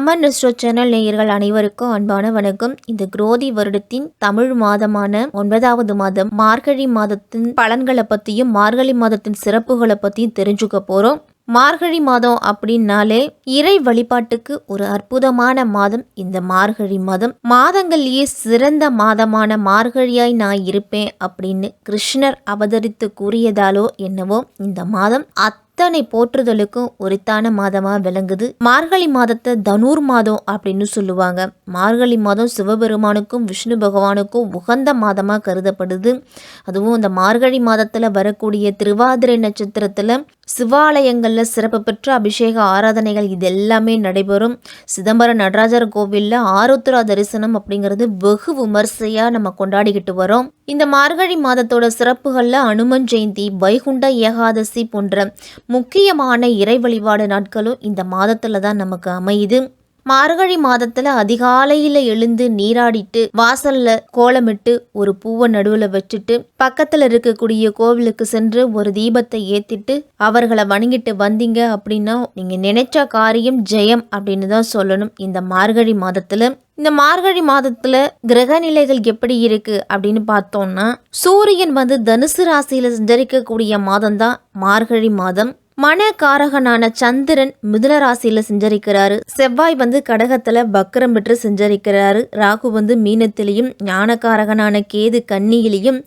அம்மன் resto channel நேயர்கள் அனைவருக்கும் அன்பான வணக்கம். இந்த குரோதி வருடத்தின் தமிழ் மாதமான ஒன்பதாவது மாதம் மார்கழி மாதத்தின் பலன்களை பற்றியும் மார்கழி மாதத்தின் சிறப்புகளை பற்றியும் தெரிஞ்சுக்க போகிறோம் மார்கழி மாதம் அப்படின்னாலே இறை வழிபாட்டுக்கு ஒரு அற்புதமான மாதம். இந்த மார்கழி மாதம் மாதங்களிலேயே சிறந்த மாதமான மார்கழியாய் நான் இருப்பேன் அப்படின்னு கிருஷ்ணர் அவதரித்து கூறியதாலோ என்னவோ இந்த மாதம் அத் அத்தனை போற்றுதலுக்கும் உரித்தான மாதமாக விளங்குது. மார்கழி மாதத்தை தனூர் மாதம் அப்படின்னு சொல்லுவாங்க. மார்கழி மாதம் சிவபெருமானுக்கும் விஷ்ணு பகவானுக்கும் உகந்த மாதமாக கருதப்படுது. அதுவும் இந்த மார்கழி மாதத்தில் வரக்கூடிய திருவாதிரை நட்சத்திரத்தில் சிவாலயங்களில் சிறப்பு பெற்ற அபிஷேக ஆராதனைகள் இது எல்லாமே நடைபெறும். சிதம்பரம் நடராஜர் கோவிலில் ஆருத்ரா தரிசனம் அப்படிங்கிறது வெகு விமர்சையாக நம்ம கொண்டாடிக்கிட்டு வரோம். இந்த மார்கழி மாதத்தோட சிறப்புகளில் அனுமன் ஜெயந்தி வைகுண்ட ஏகாதசி போன்ற முக்கியமான இறை வழிபாடு நாட்களும் இந்த மாதத்துல தான் நமக்கு அமையுது. மார்கழி மாதத்துல அதிகாலையில எழுந்து நீராடிட்டு வாசல்ல கோலமிட்டு ஒரு பூவை நடுவுல வச்சுட்டு பக்கத்துல இருக்கக்கூடிய கோவிலுக்கு சென்று ஒரு தீபத்தை ஏத்திட்டு அவர்களை வணங்கிட்டு வந்தீங்க அப்படின்னா நீங்க நினைச்ச காரியம் ஜெயம் அப்படின்னு தான் சொல்லணும் இந்த மார்கழி மாதத்துல. இந்த மார்கழி மாதத்துல கிரக நிலைகள் எப்படி இருக்கு அப்படின்னு பார்த்தோம்னா சூரியன் வந்து தனுசு ராசியில சஞ்சரிக்கக்கூடிய மாதம் தான் மார்கழி மாதம். மனக்காரகனான சந்திரன் மிதுன ராசியில செஞ்சரிக்கிறாரு. செவ்வாய் வந்து கடகத்துல பக்கரம் பெற்று செஞ்சரிக்கிறாரு. ராகு வந்து மீனத்திலையும் ஞானக்காரகனான கேது கன்னியிலையும்.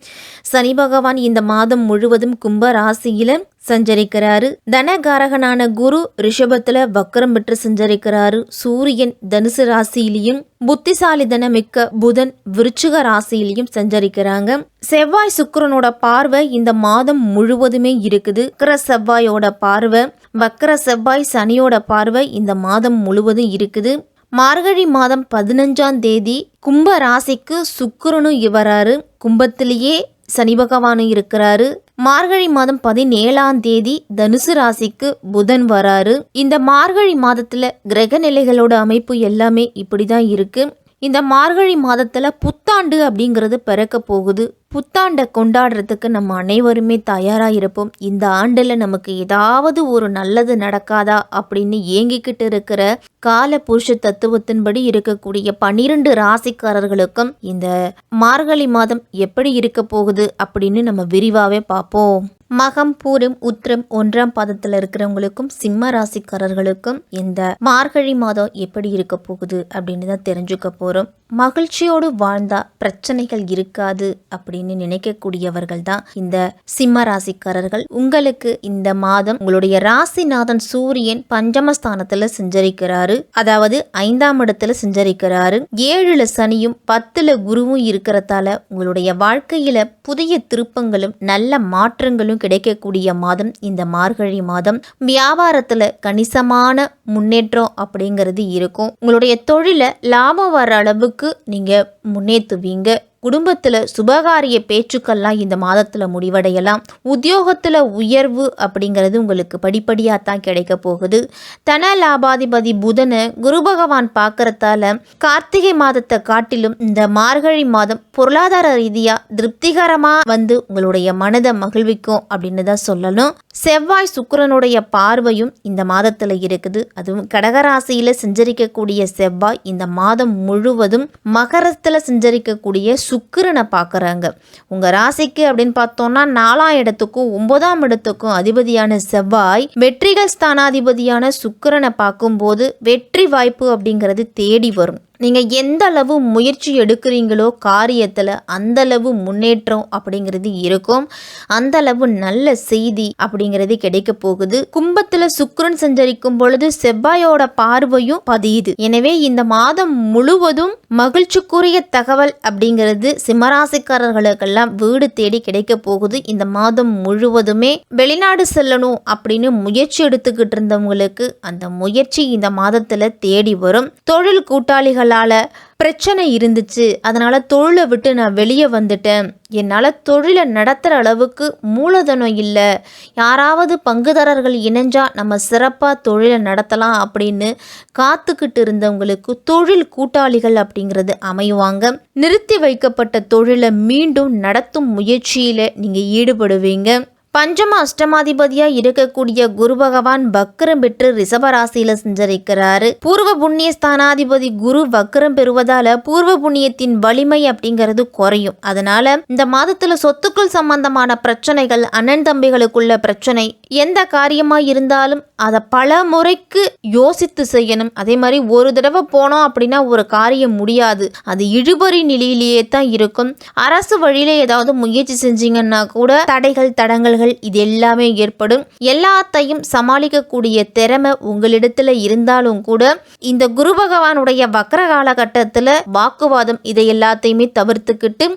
சனி பகவான் இந்த மாதம் முழுவதும் கும்ப ராசியில சஞ்சரிக்கிறாரு. தனகாரகனான குரு ரிஷபத்துல வக்கரம் பெற்று சஞ்சரிக்கிறாரு. சூரியன் தனுசு ராசியிலையும் புத்திசாலி மிக்க புதன் விருச்சிக ராசியிலையும் சஞ்சரிக்கிறாங்க. செவ்வாய் சுக்கரனோட பார்வை இந்த மாதம் முழுவதுமே இருக்குது. கிர செவ்வாயோட பார்வை வக்கர செவ்வாய் சனியோட பார்வை இந்த மாதம் முழுவதும் இருக்குது. மார்கழி மாதம் பதினஞ்சாம் தேதி கும்ப ராசிக்கு சுக்கரனும் இவராரு. கும்பத்திலேயே சனி பகவானும் இருக்கிறாரு. மார்கழி மாதம் பதினேழாம் தேதி தனுசு ராசிக்கு புதன் வராரு. இந்த மார்கழி மாதத்துல கிரக நிலைகளோட அமைப்பு எல்லாமே இப்படிதான் இருக்கு. இந்த மார்கழி மாதத்துல புத்தாண்டு அப்படிங்கிறது பிறக்க போகுது. புத்தாண்டை கொண்டாடுறதுக்கு நம்ம அனைவருமே தயாராக இருப்போம். இந்த ஆண்டில் நமக்கு ஏதாவது ஒரு நல்லது நடக்காதா அப்படின்னு ஏங்கிக்கிட்டு இருக்கிற கால புருஷ தத்துவத்தின்படி இருக்கக்கூடிய பன்னிரண்டு ராசிக்காரர்களுக்கும் இந்த மார்கழி மாதம் எப்படி இருக்க போகுது அப்படின்னு நம்ம விரிவாகவே பார்ப்போம். மகம் பூரம் உத்திரம் ஒன்றாம் பாதத்தில் இருக்கிறவங்களுக்கும் சிம்ம ராசிக்காரர்களுக்கும் இந்த மார்கழி மாதம் எப்படி இருக்க போகுது அப்படின்னு தான் தெரிஞ்சுக்க போகிறோம் மகிழ்ச்சியோடு வாழ்ந்தா பிரச்சனைகள் இருக்காது அப்படின்னு நினைக்கக்கூடியவர்கள் தான் இந்த சிம்ம ராசிக்காரர்கள் உங்களுக்கு இந்த மாதம் உங்களுடைய ராசிநாதன் சூரியன் பஞ்சமஸ்தானத்துல செஞ்சரிக்கிறாரு. அதாவது ஐந்தாம் இடத்துல செஞ்சரிக்கிறாரு. ஏழுல சனியும் பத்துல குருவும் இருக்கிறதால உங்களுடைய வாழ்க்கையில புதிய திருப்பங்களும் நல்ல மாற்றங்களும் கிடைக்கக்கூடிய மாதம் இந்த மார்கழி மாதம். வியாபாரத்துல கணிசமான முன்னேற்றம் அப்படிங்கிறது இருக்கும். உங்களுடைய தொழில லாபம் வர அளவுக்கு நீங்க முன்னேற்றுவீங்க குடும்பத்தில் சுபகாரிய பேச்சுக்கள்லாம் இந்த மாதத்தில் முடிவடையலாம். உத்தியோகத்தில் உயர்வு அப்படிங்கிறது உங்களுக்கு படிப்படியாக தான் கிடைக்க போகுது. தன லாபாதிபதி புதனை குரு பகவான் பார்க்குறதால கார்த்திகை மாதத்தை காட்டிலும் இந்த மார்கழி மாதம் பொருளாதார ரீதியாக திருப்திகரமாக வந்து உங்களுடைய மனதை மகிழ்விக்கும் அப்படின்னு தான் சொல்லணும். செவ்வாய் சுக்கரனுடைய பார்வையும் இந்த மாதத்தில் இருக்குது. அதுவும் கடகராசியில் செஞ்சரிக்கக்கூடிய செவ்வாய் இந்த மாதம் முழுவதும் மகரத்தில் செஞ்சரிக்கக்கூடிய சுக்கிரனை பார்க்குறாங்க. உங்கள் ராசிக்கு அப்படின்னு பார்த்தோம்னா நாலாம் இடத்துக்கும் ஒன்பதாம் இடத்துக்கும் அதிபதியான செவ்வாய் வெற்றிகள் ஸ்தானாதிபதியான சுக்கிரனை பார்க்கும்போது வெற்றி வாய்ப்பு அப்படிங்கிறது தேடி வரும். நீங்கள் எந்த அளவு முயற்சி எடுக்கிறீங்களோ காரியத்தில் அந்த அளவு முன்னேற்றம் அப்படிங்கிறது இருக்கும். அந்த அளவு நல்ல செய்தி அப்படிங்கிறது கிடைக்க போகுது. கும்பத்தில் சுக்கரன் சஞ்சரிக்கும் பொழுது செவ்வாயோட பார்வையும் பதியுது. எனவே இந்த மாதம் முழுவதும் மகிழ்ச்சிக்குரிய தகவல் அப்படிங்கிறது சிம்மராசிக்காரர்களுக்கெல்லாம் வீடு தேடி கிடைக்க போகுது. இந்த மாதம் முழுவதுமே வெளிநாடு செல்லணும் அப்படின்னு முயற்சி எடுத்துக்கிட்டு இருந்தவங்களுக்கு அந்த முயற்சி இந்த மாதத்தில் தேடி வரும். தொழில் கூட்டாளிகள் அவங்களால பிரச்சனை இருந்துச்சு அதனால் தொழிலை விட்டு நான் வெளியே வந்துட்டேன். என்னால் தொழிலை நடத்துகிற அளவுக்கு மூலதனம் இல்லை. யாராவது பங்குதாரர்கள் இணைஞ்சால் நம்ம சிறப்பாக தொழிலை நடத்தலாம் அப்படின்னு காத்துக்கிட்டு இருந்தவங்களுக்கு தொழில் கூட்டாளிகள் அப்படிங்கிறது அமைவாங்க. நிறுத்தி வைக்கப்பட்ட தொழிலை மீண்டும் நடத்தும் முயற்சியில் நீங்கள் ஈடுபடுவீங்க. பஞ்சம அஷ்டமாதிபதியா இருக்கக்கூடிய குரு பகவான் வக்கரம் பெற்று ரிஷபராசியில சஞ்சரிக்கிறாரு. பூர்வ புண்ணிய ஸ்தானாதிபதி குரு வக்கரம் பெறுவதால பூர்வ புண்ணியத்தின் வலிமை அப்படிங்கிறது குறையும். அதனால இந்த மாதத்துல சொத்துக்கள் சம்பந்தமான பிரச்சனைகள் அண்ணன் தம்பிகளுக்குள்ள பிரச்சனை எந்த காரியமா இருந்தாலும் அதை பல முறைக்கு யோசித்து செய்யணும். அதே மாதிரி ஒரு தடவை போனோம் அப்படின்னா ஒரு காரியம் முடியாது. அது இழுபறி நிலையிலேயே தான் இருக்கும். அரசு வழியில ஏதாவது முயற்சி செஞ்சீங்கன்னா கூட தடைகள் தடங்கல்கள் இது எல்லாமே ஏற்படும். எல்லாத்தையும் சமாளிக்கக்கூடிய திறமை உங்களிடத்துல இருந்தாலும் கூட இந்த குரு பகவானுடைய வக்கர காலகட்டத்தில் வாக்குவாதம் இதை எல்லாத்தையுமே தவிர்த்துக்கிட்டு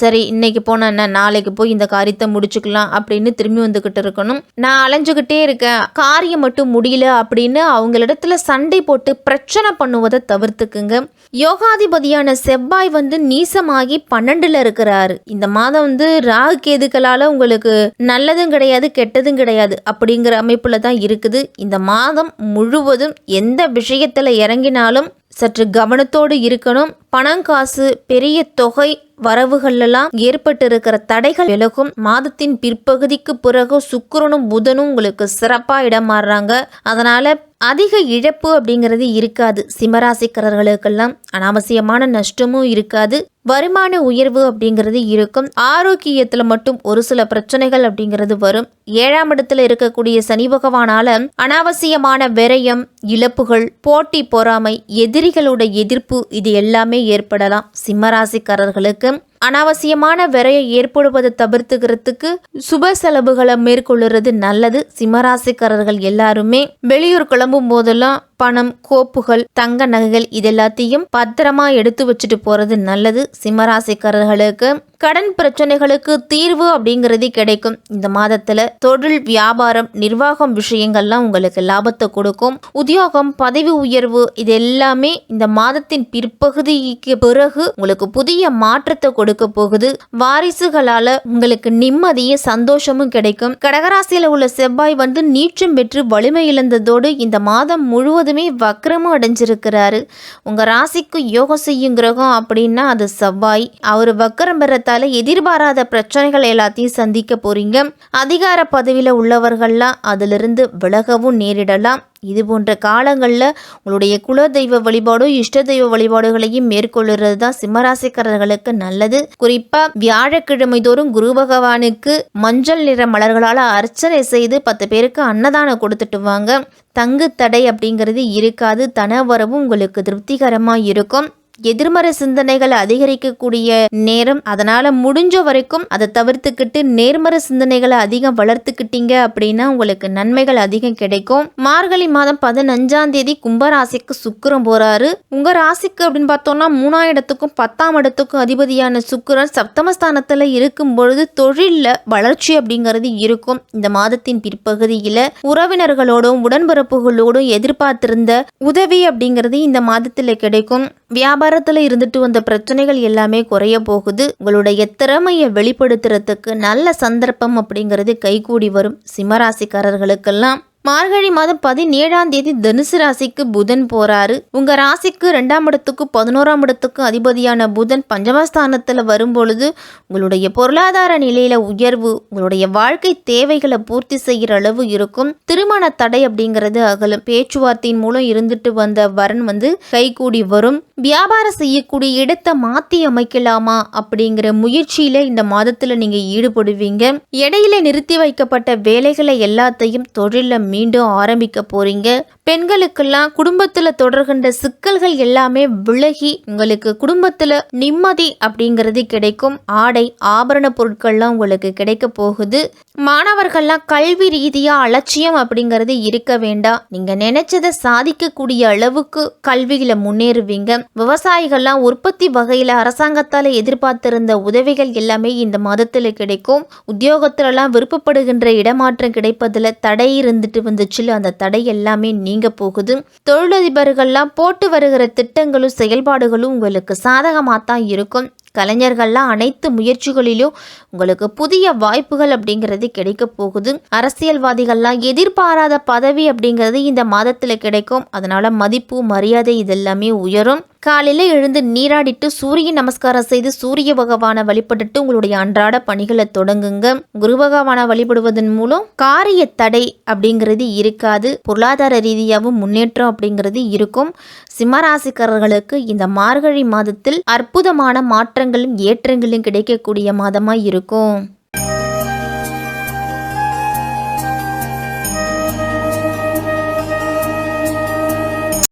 சரி இன்னைக்கு போனா என்ன? நாளைக்கு போய் இந்த காரியத்தை முடிச்சுக்கலாம் அப்படின்னு திரும்பி வந்துக்கிட்டு இருக்கணும். நான் அலைஞ்சுக்கிட்டே இருக்கேன். காரியம் மட்டும் முடியல அப்படின்னு அவங்களிடத்துல சண்டை போட்டு பிரச்சனை பண்ணுவதை தவிர்த்துக்குங்க. யோகாதிபதியான செவ்வாய் வந்து நீசமாகி பன்னெண்டுல இருக்கிறாரு. இந்த மாதம் வந்து ராகு கேதுக்களால உங்களுக்கு நல்லதும் கிடையாது கெட்டதும் கிடையாது அப்படிங்கிற அமைப்புல தான் இருக்குது. இந்த மாதம் முழுவதும் எந்த விஷயத்துல இறங்கினாலும் சற்று கவனத்தோடு இருக்கணும். பணம் காசு பெரிய தொகை வரவுகளெல்லாம் ஏற்பட்டு இருக்கிற தடைகள் விலகும். மாதத்தின் பிற்பகுதிக்கு பிறகு சுக்கிரனும் புதனும் உங்களுக்கு சிறப்பாக இடம் மாறுறாங்க அதனால அதிக இழப்பு அப்படிங்கிறது இருக்காது சிம்மராசிக்காரர்களுக்கெல்லாம். அனாவசியமான நஷ்டமும் இருக்காது. வருமான உயர்வு அப்படிங்கிறது இருக்கும். ஆரோக்கியத்தில் மட்டும் ஒரு சில பிரச்சனைகள் அப்படிங்கிறது வரும். ஏழாம் இடத்துல இருக்கக்கூடிய சனி பகவானால அனாவசியமான விரயம் இழப்புகள் போட்டி பொறாமை எதிரிகளோட எதிர்ப்பு இது எல்லாமே ஏற்படலாம். சிம்மராசிக்காரர்களுக்கு அனாவசியமான விரையை ஏற்படுவதை தவிர்த்துக்கிறதுக்கு சுப செலவுகளை மேற்கொள்ளுறது நல்லது. சிம்மராசிக்காரர்கள் எல்லாருமே வெளியூர் கிளம்பும் போதெல்லாம் பணம் கோப்புகள் தங்க நகைகள் இது எல்லாத்தையும் பத்திரமா எடுத்து வச்சுட்டு போறது நல்லது. சிம்மராசிக்காரர்களுக்கு கடன் பிரச்சனைகளுக்கு தீர்வு அப்படிங்கிறது கிடைக்கும். இந்த மாதத்துல தொழில் வியாபாரம் நிர்வாகம் விஷயங்கள்லாம் உங்களுக்கு லாபத்தை கொடுக்கும். உத்தியோகம் பதவி உயர்வு இது எல்லாமே இந்த மாதத்தின் பிற்பகுதிக்கு பிறகு உங்களுக்கு புதிய மாற்றத்தை கொடுக்க போகுது. வாரிசுகளால உங்களுக்கு நிம்மதியும் சந்தோஷமும் கிடைக்கும். கடகராசியில உள்ள செவ்வாய் வந்து நீச்சம் பெற்று வலிமை இழந்ததோடு இந்த மாதம் முழுவதும் வக்ரமும் அடைஞ்சிருக்கிறாரு. உங்கள் ராசிக்கு யோகம் செய்யும் கிரகம் அப்படின்னா அது செவ்வாய். அவர் வக்ரம் பெறத்தால எதிர்பாராத பிரச்சனைகள் எல்லாத்தையும் சந்திக்க போறீங்க. அதிகார பதவியில் உள்ளவர்கள்லாம் அதிலிருந்து விலகவும் நேரிடலாம். இது போன்ற காலங்களில் உங்களுடைய குல தெய்வ வழிபாடும் இஷ்ட தெய்வ வழிபாடுகளையும் மேற்கொள்ளுறது தான் சிம்மராசிக்காரர்களுக்கு நல்லது. குறிப்பாக வியாழக்கிழமை தோறும் குரு பகவானுக்கு மஞ்சள் நிற மலர்களால் அர்ச்சனை செய்து பத்து பேருக்கு அன்னதானம் கொடுத்துட்டு வாங்க. தங்கு தடை அப்படிங்கிறது இருக்காது. தனவரவும் உங்களுக்கு திருப்திகரமாக இருக்கும். எதிர்மறை சிந்தனைகளை அதிகரிக்கக்கூடிய நேரம். அதனால முடிஞ்ச வரைக்கும் அதை தவிர்த்துக்கிட்டு நேர்மறை சிந்தனைகளை அதிகம் வளர்த்துக்கிட்டீங்க அப்படின்னா உங்களுக்கு நன்மைகள் அதிகம் கிடைக்கும். மார்கழி மாதம் பதினஞ்சாம் தேதி கும்பராசிக்கு சுக்கிரம் போறாரு. உங்க ராசிக்கு அப்படின்னு பார்த்தோம்னா மூணாம் இடத்துக்கும் பத்தாம் இடத்துக்கும் அதிபதியான சுக்கரன் சப்தமஸ்தானத்துல இருக்கும் பொழுது தொழில்ல வளர்ச்சி அப்படிங்கிறது இருக்கும். இந்த மாதத்தின் பிற்பகுதியில உறவினர்களோடும் உடன்பிறப்புகளோடும் எதிர்பார்த்திருந்த உதவி அப்படிங்கிறது இந்த மாதத்துல கிடைக்கும். வியாபாரத்தில் இருந்துட்டு வந்த பிரச்சனைகள் எல்லாமே குறைய போகுது. உங்களுடைய திறமையை வெளிப்படுத்துறதுக்கு நல்ல சந்தர்ப்பம் அப்படிங்கிறது கைகூடி வரும். சிம்மராசிக்காரர்களுக்கெல்லாம் மார்கழி மாதம் பதினேழாம் தேதி தனுசு ராசிக்கு புதன் போறாரு. உங்க ராசிக்கு ரெண்டாம் இடத்துக்கும் பதினோராம் இடத்துக்கும் அதிபதியான புதன் பஞ்சமஸ்தானத்துல வரும்பொழுது உங்களுடைய பொருளாதார நிலையில உயர்வு உங்களுடைய வாழ்க்கை தேவைகளை பூர்த்தி செய்கிற அளவு இருக்கும். திருமண தடை அப்படிங்கிறது அகலும். பேச்சுவார்த்தையின் மூலம் இருந்துட்டு வந்த வரன் வந்து கைகூடி வரும். வியாபாரம் செய்யக்கூடிய இடத்தை மாத்தி அமைக்கலாமா அப்படிங்கிற முயற்சியில இந்த மாதத்துல நீங்க ஈடுபடுவீங்க. இடையில நிறுத்தி வைக்கப்பட்ட வேலைகளை எல்லாத்தையும் தொழில மீண்டும் ஆரம்பிக்க போறீங்க. பெண்களுக்கெல்லாம் குடும்பத்தில் தொடர்கின்ற சிக்கல்கள் எல்லாமே விலகி உங்களுக்கு குடும்பத்தில் நிம்மதி அப்படிங்கிறது கிடைக்கும். ஆடை ஆபரண பொருட்கள்லாம் உங்களுக்கு கிடைக்க போகுது. மாணவர்கள்லாம் கல்வி ரீதியாக அலட்சியம் அப்படிங்கிறது இருக்க வேண்டாம். நீங்கள் நினைச்சதை சாதிக்கக்கூடிய அளவுக்கு கல்வியில் முன்னேறுவீங்க. விவசாயிகள்லாம் உற்பத்தி வகையில் அரசாங்கத்தால் எதிர்பார்த்திருந்த உதவிகள் எல்லாமே இந்த மாதத்தில் கிடைக்கும். உத்தியோகத்துலலாம் விருப்பப்படுகின்ற இடமாற்றம் கிடைப்பதில் தடை இருந்துட்டு வந்துச்சுல அந்த தடை எல்லாமே நீ நீங்க போகுது. தொழிலதிபர்கள்லாம் போட்டு வருகிற திட்டங்களும் செயல்பாடுகளும் உங்களுக்கு சாதகமாக தான் இருக்கும். கலைஞர்கள்லாம் அனைத்து முயற்சிகளிலும் உங்களுக்கு புதிய வாய்ப்புகள் அப்படிங்கிறது கிடைக்க போகுது. அரசியல்வாதிகள்லாம் எதிர்பாராத பதவி அப்படிங்கிறது இந்த மாதத்தில் கிடைக்கும். அதனால மதிப்பு மரியாதை இதெல்லாமே உயரும். காலையில் எழுந்து நீராடிட்டு சூரிய நமஸ்காரம் செய்து சூரிய பகவானை வழிபட்டுட்டு உங்களுடைய அன்றாட பணிகளை தொடங்குங்க. குரு பகவானை வழிபடுவதன் மூலம் காரிய தடை அப்படிங்கிறது இருக்காது. பொருளாதார ரீதியாகவும் முன்னேற்றம் அப்படிங்கிறது இருக்கும். சிம்மராசிக்காரர்களுக்கு இந்த மார்கழி மாதத்தில் அற்புதமான மாற்றங்களும் ஏற்றங்களும் கிடைக்கக்கூடிய மாதமாக இருக்கும்.